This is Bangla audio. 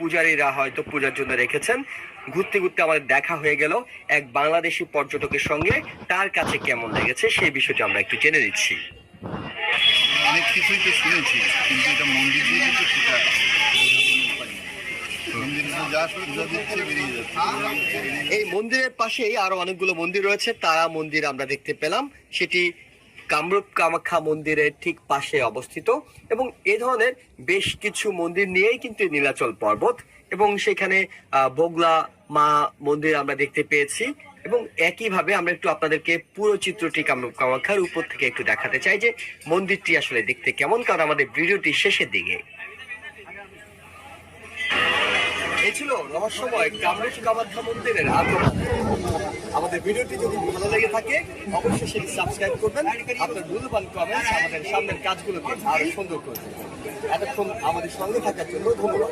পূজারীরা হয়তো পূজার জন্য রেখেছেন। ঘুরতে ঘুরতে আমাদের দেখা হয়ে গেল এক বাংলাদেশি পর্যটকের সঙ্গে। তার কাছে কেমন লেগেছে সেই বিষয়টি আমরা একটু জেনে নিচ্ছি। অনেক কিছুই তো শুনেছি কিন্তু এটা মন্দির দিয়ে কিন্তু সেটা। এই মন্দিরের পাশেই আরও অনেকগুলো মন্দির রয়েছে। তারা মন্দির আমরা দেখতে পেলাম। সেটি কামরূপ কামাখ্যা মন্দিরের ঠিক পাশে অবস্থিত এবং এ ধরনের বেশ কিছু মন্দির নিয়েই কিন্তু নীলাচল পর্বত এবং সেখানে বগলা, মা মন্দির আমরা দেখতে পেয়েছি এবং একইভাবে আমরা একটু আপনাদেরকে পুরো চিত্রটি কামরূপ কামাখ্যার উপর থেকে একটু দেখাতে চাই যে মন্দিরটি আসলে দেখতে কেমন? কারণ আমাদের ভিডিওটি শেষের দিকে। এই ছিল রহস্যময় কামরূপ কামাখ্যা মন্দিরের আগমন আমাদের ভিডিওটি যদি ভালো লেগে থাকে, অবশ্যই সেটি সাবস্ক্রাইব করবেন। আপনার মূল্যবান কমেন্ট আমাদের সামনের কাজগুলোকে আরও সুন্দর করবেন এতক্ষণ আমাদের সঙ্গে থাকার জন্য ধন্যবাদ।